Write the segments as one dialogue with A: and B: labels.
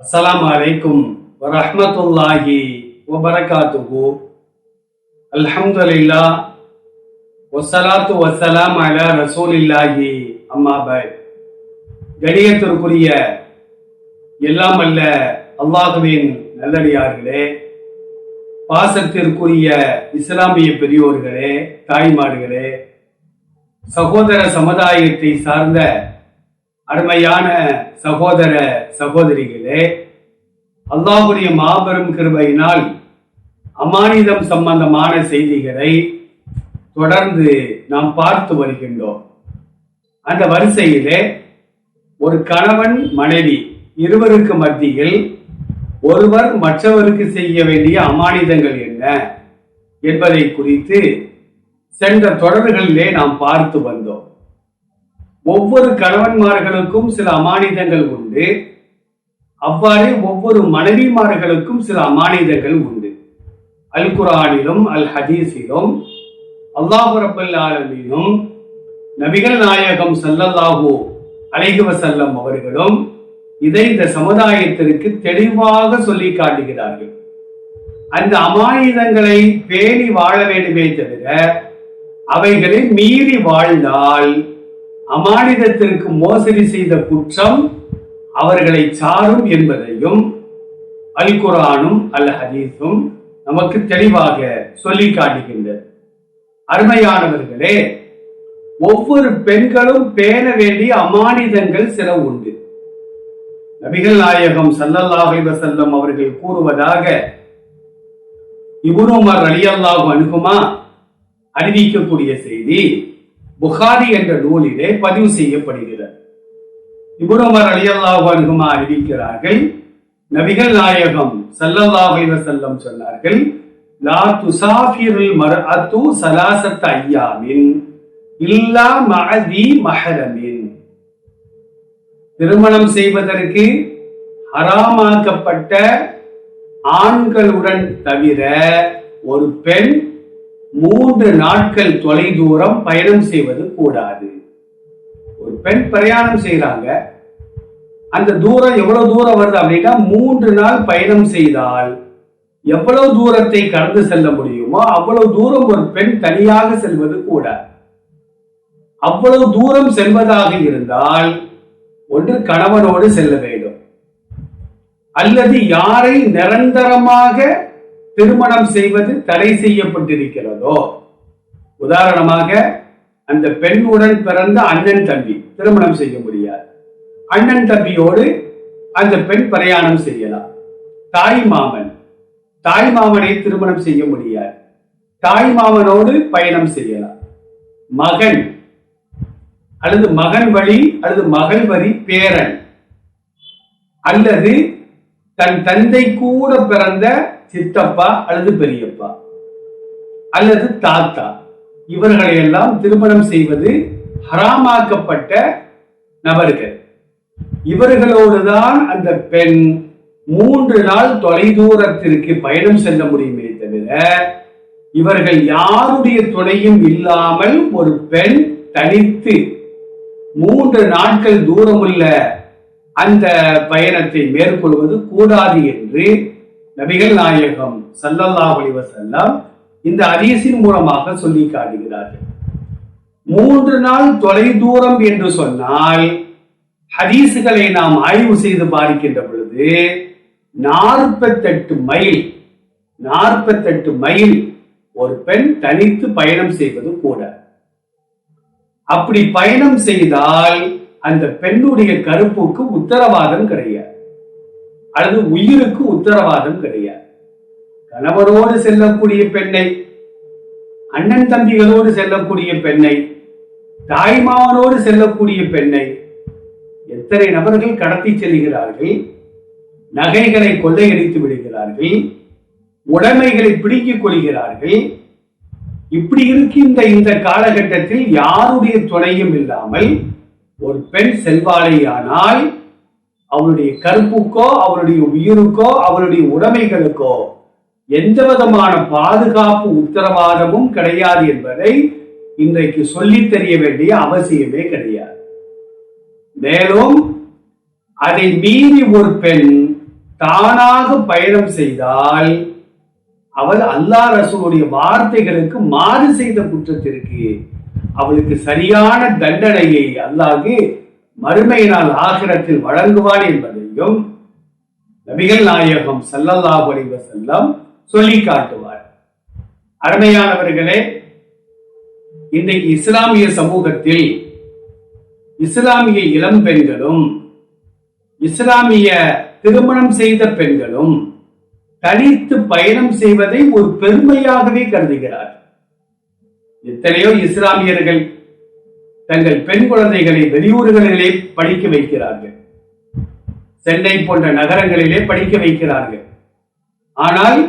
A: السلام علیکم ورحمة
B: اللہ وبركاته வரஹ்மத்துல்லாஹி வபரகாத்துஹு அல்ஹம்துலில்லா வஸ்ஸலாத்து வஸ்ஸலாம் அலா ரசூலில்லாஹி. அம்மா பாய் கணியத்திற்குரிய எல்லாம் அல்ல அல்லாஹுவின் நல்லடியார்களே பாசத்திற்குரிய இஸ்லாமிய பெரியோர்களே தாய்மார்களே சகோதர சமுதாயத்தை சார்ந்த அருமையான சகோதர சகோதரிகளே அல்லாஹுடைய மாபெரும் கிருபையினால் அமானிதம் சம்பந்தமான செய்திகளை தொடர்ந்து நாம் பார்த்து வருகின்றோம். அந்த வரிசையிலே ஒரு கணவன் மனைவி இருவருக்கு மத்தியில் ஒருவர் மற்றவருக்கு செய்ய வேண்டிய அமானிதங்கள் என்ன என்பதை குறித்து சென்ற தொடர்களிலே நாம் பார்த்து வந்தோம். ஒவ்வொரு கணவன்மார்களுக்கும் சில அமானிதங்கள் உண்டு. அவ்வாறே ஒவ்வொரு மனைவிமார்களுக்கும் சில அமானிதங்கள் உண்டு. அல் குரானிலும் அல் ஹதீஸிலும் அல்லாஹு ரப்பல் ஆலமீனும் நபிகள் நாயகம் சல்லல்லாஹூ அலைஹி அவர்களும் இதை இந்த சமுதாயத்திற்கு தெளிவாக சொல்லி காட்டுகிறார்கள். அந்த அமாயுதங்களை பேணி வாழ வேண்டுமே தவிர அவைகளை மீறி வாழ்ந்தால் அமானிதத்திற்கு மோசடி செய்த குற்றம் அவர்களை சாரும் என்பதையும் அல் குரானும் அல் ஹதீஸும் நமக்கு தெளிவாக சொல்லி காட்டுகின்றது அருமையானவர்களே ஒவ்வொரு பெண்களும் பேண வேண்டிய அமானிதங்கள் சில உண்டு. நபிகள் நாயகம் சல்லல்லாஹி வசல்லம் அவர்கள் கூறுவதாக இபுனுமர் உமர் ரலியல்லாஹு அணுகுமா அறிவிக்கக்கூடிய செய்தி புகாரி என்ற நூலிலே பதிவு செய்யப்படுகிறது. இபுனுமர் உமர் ரலியல்லாஹு அறிவிக்கிறார்கள் நபிகள் நாயகம் ஸல்லல்லாஹு செல்லம் சொன்னார்கள் லா துசாஃபிருல் மர்அத்து சலாசத் ஐயாமின் இல்லா மஅதி மஹரமின். திருமணம் செய்வதற்கு ஹராமாக்கப்பட்ட ஆண்களுடன் தவிர ஒரு பெண் மூன்று நாட்கள் தொலைதூரம் பயணம் செய்வது கூடாது. ஒரு பெண் பிரயாணம் செய்யறாங்க அந்த தூரம் எவ்வளவு தூரம் வருது அப்படின்னா மூன்று நாள் பயணம் செய்தால் எவ்வளவு தூரத்தை கடந்து செல்ல முடியுமோ அவ்வளவு தூரம் ஒரு பெண் தனியாக செல்வது கூட. அவ்வளவு தூரம் செல்வதாக இருந்தால் ஒன்று கணவனோடு செல்ல வேண்டும். அல்லது யாரை நிரந்தரமாக திருமணம் செய்வது தடை செய்யப்பட்டிருக்கிறதோ. உதாரணமாக அந்த பெண்ணுடன் பிறந்த அண்ணன் தம்பி திருமணம் செய்ய முடியாது. அண்ணன் தம்பியோடு அந்த பெண் பிரயாணம் செய்யலாம். தாய் மாமன். தாய் மாமனை திருமணம் செய்ய முடியாது. தாய் மாமனோடு பயணம் செய்யலாம். மகன். அல்லது மகன் வழி அல்லது மகள் வழி பேரன். அல்லது தன் தந்தை கூட பிறந்த சித்தப்பா அல்லது பெரியப்பா. அல்லது தாத்தா. இவர்களையெல்லாம் திருமணம் செய்வது ஹராமாக்கப்பட்ட நபர்கள். இவர்களோடுதான் அந்த பெண் மூன்று நாள் தொலைதூரத்திற்கு பயணம் செல்ல முடியுமே தவிர இவர்கள் யாருடைய துணையும் இல்லாமல் ஒரு பெண் தனித்து மூன்று நாட்கள் தூரமுள்ள அந்த பயணத்தை மேற்கொள்வது கூடாது என்று நபிகள் நாயகம் ஸல்லல்லாஹு அலிவசல்லாம் இந்த ஹதீஸின் மூலமாக சொல்லி காட்டுகிறார்கள். மூன்று நாள் தொலைதூரம் என்று சொன்னால் ஹதீசுகளை நாம் ஆய்வு செய்து பாதிக்கின்ற பொழுது நாற்பத்தெட்டு மைல் நாற்பத்தெட்டு மைல் ஒரு பெண் தனித்து பயணம் செய்வது கூட. அப்படி பயணம் செய்தால் அந்த பெண்ணுடைய கருப்புக்கு உத்தரவாதம் கிடையாது. அல்லது உயிருக்கு உத்தரவாதம் கிடையாது. கணவரோடு செல்லக்கூடிய பெண்ணை அண்ணன் தம்பிகளோடு செல்லக்கூடிய பெண்ணை தாய்மாவனோடு செல்லக்கூடிய பெண்ணை எத்தனை நபர்கள் கடத்தி செல்கிறார்கள் நகைகளை கொள்ளையடித்து விடுகிறார்கள் உடைமைகளை பிடுங்கிக் கொள்கிறார்கள் இப்படி இருக்கின்ற இந்த காலகட்டத்தில் யாருடைய துணையும் இல்லாமல் ஒரு பெண் செல்வாளையானால் அவருடைய கருப்புக்கோ அவருடைய உயிருக்கோ அவளுடைய உடைமைகளுக்கோ எந்த விதமான பாதுகாப்பு உத்தரவாதமும் கிடையாது என்பதை இன்றைக்கு சொல்லித் தெரிய வேண்டிய அவசியமே கிடையாது. மேலும் அதை மீறி ஒரு பெண் தானாக பயணம் செய்தால் அவள் அல்லாஹ் ரசூலுடைய வார்த்தைகளுக்கு மாறு செய்த குற்றத்திற்கு அவளுக்கு சரியான தண்டனையை அல்லாஹ் மறுமையினால் ஆகிரத்தில் வழங்குவான் என்பதையும் நபிகள் நாயகம் ஸல்லல்லாஹு அலைஹி செல்லம் சொல்லி காட்டுவார். அருமையானவர்களே இன்றைக்கு இஸ்லாமிய சமூகத்தில் இஸ்லாமிய இளம் பெண்களும் இஸ்லாமிய திருமணம் செய்த பெண்களும் தனித்து பயணம் செய்வதை ஒரு பெருமையாகவே கருதுகிறார் எத்தனையோ இஸ்லாமியர்கள் தங்கள் பெண் குழந்தைகளை வெளியூர்களிலே படிக்க வைக்கிறார்கள். சென்னை போன்ற நகரங்களிலே படிக்க வைக்கிறார்கள். ஆனால்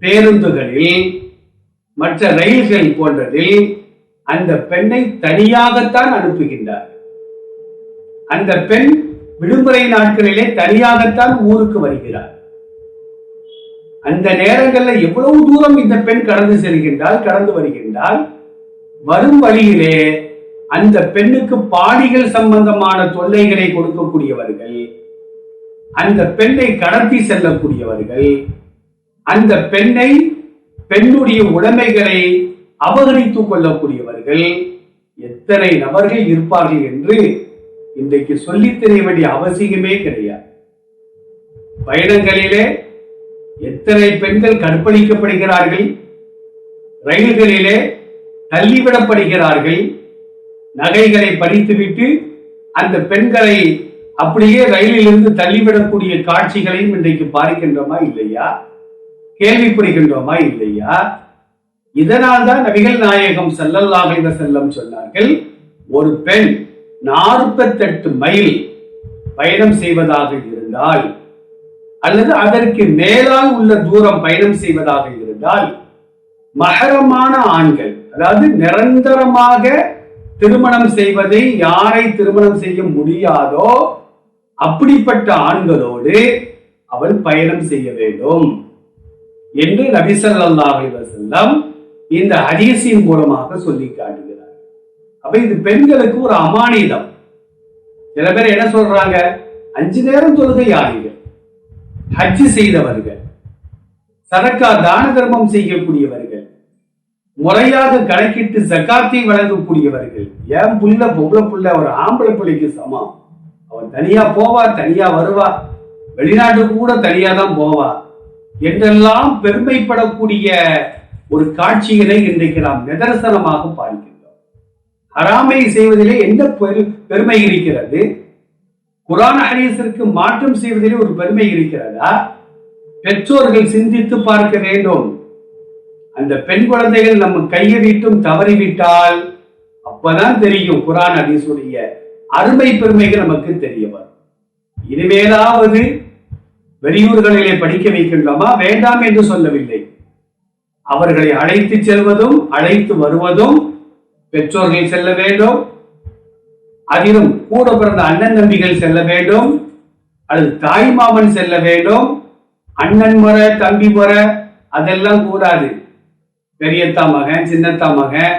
B: பேருந்துகளில் மற்ற ரயில்கள் போன்றதில் அந்த பெண்ணை தனியாகத்தான் அனுப்புகின்றார். அந்த பெண் விடுமுறை நாட்களிலே தனியாகத்தான் ஊருக்கு வருகிறார். அந்த நேரங்கள்ல எவ்வளவு தூரம் இந்த பெண் கடந்து செல்கின்றால் கடந்து வருகின்றால் வரும் வழியிலே அந்த பெண்ணுக்கு பாடிகள் சம்பந்தமான தொல்லைகளை கொடுக்கக்கூடியவர்கள் அந்த பெண்ணை கடத்தி செல்லக்கூடியவர்கள் அந்த பெண்ணை பெண்ணுடைய உடைமைகளை அபகரித்துக் கொள்ளக்கூடியவர்கள் எத்தனை நபர்கள் இருப்பார்கள் என்று இன்றைக்கு சொல்லித் தெரிய வேண்டிய அவசியமே கிடையாது. பயணங்களிலே எத்தனை பெண்கள் கற்பழிக்கப்படுகிறார்கள் ரயில்களிலே தள்ளிவிடப்படுகிறார்கள் நகைகளை பறித்துவிட்டு அந்த பெண்களை அப்படியே ரயிலிலிருந்து தள்ளிவிடக்கூடிய காட்சிகளையும் இன்றைக்கு பார்க்கின்றோமா இல்லையா? கேள்விப்படுகின்றோமா இல்லையா? இதனால் தான் நபிகள் நாயகம் செல்லல்லாக செல்லம் சொன்னார்கள் ஒரு பெண் நாற்பத்தெட்டு மைல் பயணம் செய்வதாக இருந்தால் அல்லது அதற்கு மேலால் உள்ள தூரம் பயணம் செய்வதாக இருந்தால் மகரமான ஆண்கள் அதாவது நிரந்தரமாக திருமணம் செய்வதை யாரை திருமணம் செய்ய முடியாதோ அப்படிப்பட்ட ஆண்களோடு அவள் பயணம் செய்ய வேண்டும் என்று நபிசல்லாஹ் செல்லம் இந்த ஹதீஸின் மூலமாக சொல்லி காட்டுகிறார். அப்ப இது பெண்களுக்கு ஒரு அமானிதம். சில பேர் என்ன சொல்றாங்க? அஞ்சு நேரம் தொழுகையாளிகள் ஹஜ்ஜு செய்தவர்கள் சதக்கா தான தர்மம் செய்யக்கூடியவர்கள் முறையாக கணக்கிட்டு ஜக்காத்தை வழங்கக்கூடியவர்கள். ஏன் புள்ள பொம்பளை புள்ள ஒரு ஆம்பளை பிள்ளைக்கு சமம்? அவன் தனியா போவா தனியா வருவா? வெளிநாட்டுக்கு கூட தனியா தான் போவா. என்றெல்லாம் பெருமைப்படக்கூடிய ஒரு காட்சிகளை இன்றைக்கு நாம் நிதர்சனமாக பார்க்கின்றோம். ஹராமை செய்வதிலே எந்த பெரு- பெருமை இருக்கிறது? குரான் ஹரீஸிற்கு மாற்றம் செய்வதிலே ஒரு பெருமை இருக்கிறதா? பெற்றோர்கள் சிந்தித்து பார்க்க வேண்டும். அந்த பெண் குழந்தைகள் நம்ம கையை விட்டும் தவறிவிட்டால் அப்பதான் தெரியும் குரான் ஹதீஸுடைய அருமை பெருமைகள் நமக்கு தெரிய வரும். இனிமேலாவது வெளியூர்களிலே படிக்க வைக்கின்றோமா? வேண்டாம் என்று சொல்லவில்லை. அவர்களை அழைத்து செல்வதும் அழைத்து வருவதும் பெற்றோர்கள் செல்ல வேண்டும். அதிலும் கூட பிறந்த அண்ணன் தம்பிகள் செல்ல வேண்டும். அல்லது தாய் மாமன் செல்ல வேண்டும். அண்ணன் முறை தம்பி முறை அதெல்லாம் கூடாது. பெரியத்தா மகன் சின்னத்தா மகன்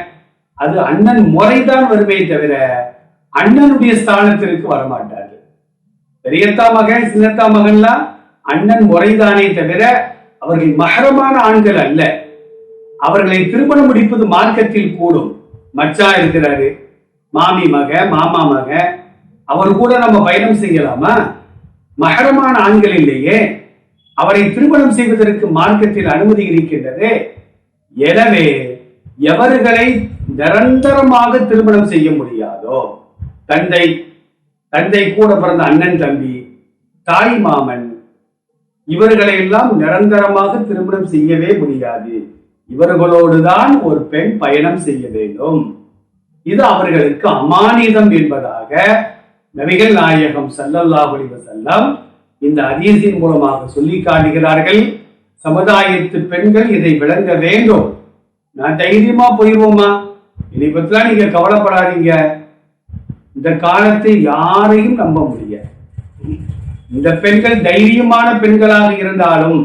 B: அது அண்ணன் முறைதான் வருமே தவிர அண்ணனுடைய ஸ்தானத்திற்கு வரமாட்டாரு பெரியத்தா மகன் சின்னத்தா மகன்லாம் அண்ணன் முறைதானே தவிர அவர்கள் மகரமான ஆண்கள் அல்ல. அவர்களை திருமணம் முடிப்பது மார்க்கத்தில் கூடும். மச்சா இருக்கிறாரு. மாமி மக மாமா மக அவர் கூட நம்ம பயணம் செய்யலாமா? மகரமான ஆண்கள் இல்லையே. அவரை திருமணம் செய்வதற்கு மார்க்கத்தில் அனுமதி இருக்கின்றது. எனவே எவர்களை நிரந்தரமாக திருமணம் செய்ய முடியாதோ தந்தை தந்தை கூட பிறந்த அண்ணன் தம்பி தாய் மாமன் இவர்களை எல்லாம் நிரந்தரமாக திருமணம் செய்யவே முடியாது. இவர்களோடுதான் ஒரு பெண் பயணம் செய்ய வேண்டும். இது அவர்களுக்கு அமானிதம் என்பதாக நபிகள் நாயகம் ஸல்லல்லாஹு அலைஹி இந்த அதீசின் மூலமாக சொல்லி காட்டுகிறார்கள். சமுதாயத்து பெண்கள் இதை விளங்க வேண்டும். நான் தைரியமா போயிடுவோமா இதை பத்திலாம் நீங்க கவலைப்படாதீங்க. இந்த காலத்தை யாரையும் நம்ப முடியாது. இந்த பெண்கள் தைரியமான பெண்களாக இருந்தாலும்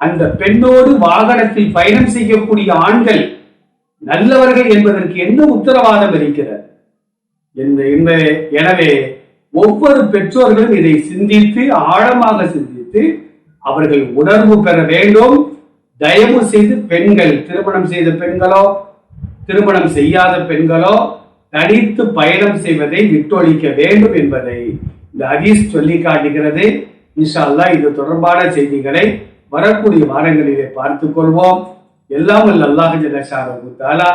B: அந்த பெண்ணோடு வாகனத்தில் பயணம் செய்யக்கூடிய ஆண்கள் நல்லவர்கள் என்பதற்கு என்ன உத்தரவாதம் இருக்கிறது எனவே ஒவ்வொரு பெற்றோர்களும் இதை சிந்தித்து ஆழமாக சிந்தித்து அவர்கள் உணர்வு பெற வேண்டும். தயவு செய்து பெண்கள் திருமணம் செய்த பெண்களோ திருமணம் செய்யாத பெண்களோ தனித்து பயணம் செய்வதை விட்டொழிக்க வேண்டும் என்பதை இந்த ஹதீஸ் சொல்லி காட்டுகிறது இன்ஷா அல்லா இது தொடர்பான செய்திகளை வரக்கூடிய வாரங்களிலே பார்த்துக் கொள்வோம் எல்லாம் வல்ல அல்லாஹ் ஜல்லஷானஹு தஆலா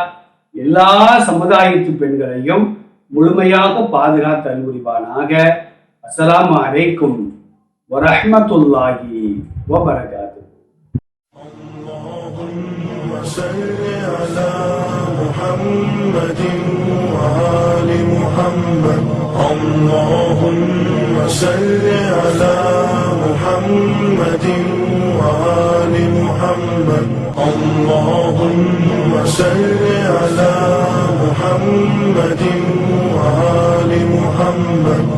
B: எல்லா சமுதாயத்து பெண்களையும் முழுமையாக பாதுகாத்து அன்புரிவானாக அஸ்ஸலாமு அலைக்கும் வரஹ்மத்துல்லாஹி வபரகாத்துஹு
A: اللهم صل على محمد وآل محمد اللهم صل على محمد صل على محمد وآل محمد.